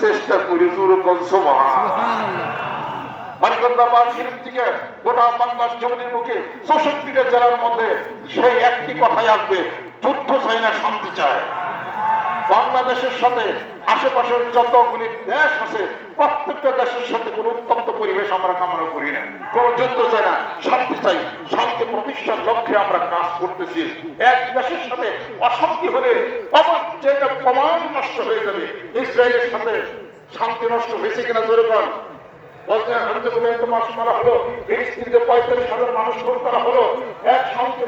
চেষ্টা করি দূর কনসমা থেকে গোটা জেলার মধ্যে সেই একটি কথাই আসবে, যুদ্ধ চাই না শান্তি চায়। বাংলাদেশের সাথে আশেপাশের যতগুলি দেশ আছে, প্রত্যেকটা দেশের সাথে কোন উত্তপ্ত পরিবেশ আমরা কামনা করি না। কোন যুদ্ধ চাই না, শান্তি চাই। শান্তি প্রতিষ্ঠার লক্ষ্যে আমরা কাজ করতেছি। এক দেশের সাথে অশান্তি হলে আমার যেটা প্রমাণ নষ্ট হয়ে যাবে, ইসরায়েলের সাথে শান্তি নষ্ট হয়েছে কিনা জোরে কর বলছেন হামদে বলে তো মাস মারা হলো ফিলিস্তিনদের পঁয়তাল্লিশ হাজার মানুষ খুন হলো। এক শান্তি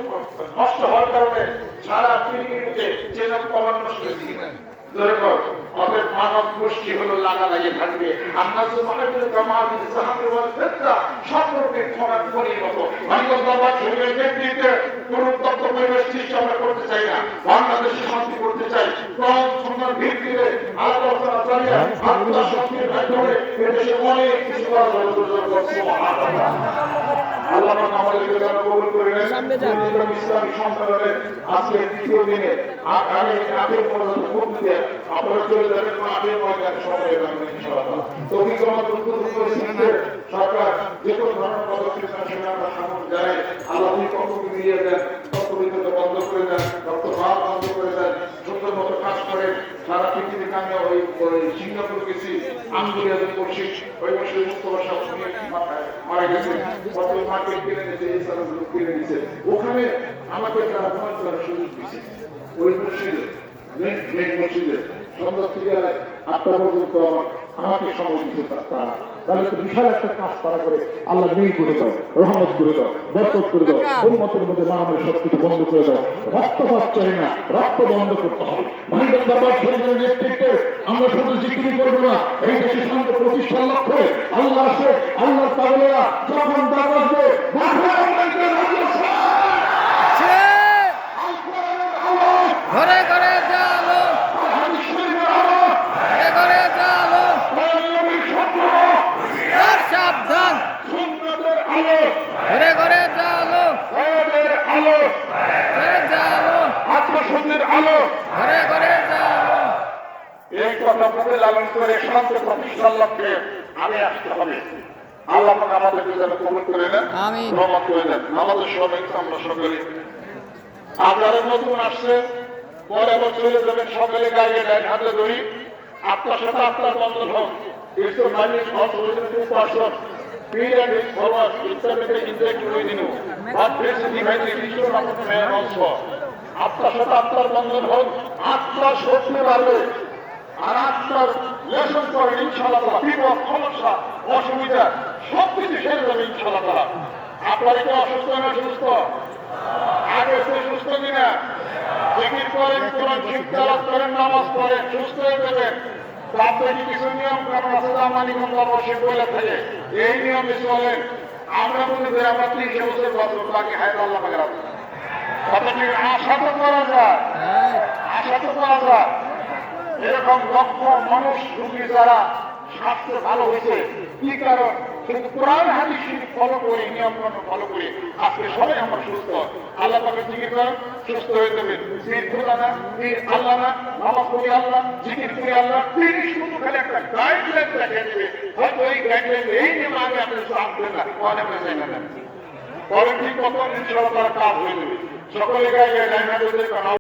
নষ্ট হওয়ার কারণে সারা পৃথিবীতে চেনা প্রমাণ নষ্ট হয়েছে কিনা জোরে কর অতএব মানব গোষ্ঠী হলো লাগা থাকবে আমরা যে মনে করি জমা সাহায্য বলতে আমরা করতে চাই না। বাংলাদেশে শান্তি করতে চাই। কম ভিত্তিতে আলোচনা চালিয়ে আত্মা শান্তির মাধ্যমে এদেশে অনেক কিছু করা যাবে সুবহানাল্লাহ। আল্লাহ আমাদেরকে যেন কবুল করে নেন। ইসলামী সম্মেলনের আজকের দ্বিতীয় দিনে আ- আগে আগে পর্যন্ত ভোট আপনারা চলে যাবেন এবং আগে সময় যাবেন ইনশাআল্লাহ। তৌফিক আমাদের পরিস্থিতিতে সরকার যে কোনো ধরনের পদক্ষেপ সেটা আমরা সামনে জানাই আল্লাহ তুমি দিয়ে দেন সারা পৃথিবীতে আমি ওই সিঙ্গাপুর গেছি আন্দোলন করছি, ওই বছর মারা গেছে। ওখানে আমাকে সুযোগ দিচ্ছে ওই মসজিদে, মেন মসজিদে, সন্ধ্যা থেকে আটটা পর্যন্ত আমাকে সময় দিতে তারা। তাহলে তো বিশাল একটা কাজ তারা করে। আল্লাহ নেই করে দাও রহমত করে দাও বরকত করে দাও উন্মতের মধ্যে মারামারি সব কিছু বন্ধ করে দাও। রক্তপাত চাই না রক্ত বন্ধ করতে হবে। মানিকগঞ্জ বাবার শরীরের নেতৃত্বে আমরা শুধু জিকিরি করব না এই দেশে শান্ত প্রতিষ্ঠান লক্ষ্যে আল্লাহ আসে আল্লাহ পাগলেরা যখন ডাক আসবে মাঠে আমাদের রাজ্য আছে। ঘরে ঘরে জালো ঘরে ঘরে জালো আর সাবধান ঘরে ঘরে জালো ঘরে জালো আত্মসন্ধির আলো। ঘরে ঘরে জালো এই কথা মুখে লালন করে শান্ত প্রতিষ্ঠার লক্ষ্যে আমি আসতে হবে। আল্লাহ আমাদেরকে যেন কবুল করে নেন আমিন। করে নেন। আমাদের সবাই আমরা সকলে আপনারা নতুন আসছে। পরে চলে যাবেন সকলে গাড়ি ডাইন হাতে ধরি। আপনার সাথে আপনার বন্ধন হোক। মাইনিস person Speed and his followers intermittent inject within you. But this is behind the vision of the man also. আপনার সাথে আপনার বন্ধন হোক আত্মার শক্তি বাড়বে আর আপনার লেসন করেন ইনশাল্লাহ বিপদ সমস্যা অসুবিধা সব কিছু সেরে যাবে ইনশাল্লাহ আপনার কি অসুস্থ না সুস্থ আগে সুস্থ কিনা জিকির করেন কোরআন শিক্ষালাভ করেন নামাজ পড়েন সুস্থ হয়ে যাবেন কিছু নিয়ম কারণ আছে যা মানিকন্দ অবশ্যই বলে থাকে এই নিয়মে চলেন আমরা মনে করি আমরা তিনশো বছর তো করা যায়। আশা করা যায়। এরকম লক্ষ মানুষ রুগী যারা স্বাস্থ্য ভালো হয়েছে, কি কারণ? কিন্তু কোরআন ফলো করি ফলো করি, আজকে সবাই আমরা সুস্থ। আল্লাহ করেন, সুস্থ হয়ে যাবে পীর পীর আল্লাহ না আল্লাহ আল্লাহ শুধু একটা গাইডলাইন দেখে দেবে। হয়তো এই গাইডলাইন এই নিয়ম আগে আপনি না অনেক না। পরে ঠিক কত ইনশাআল্লাহ তারা কাজ হয়ে যাবে। সকলে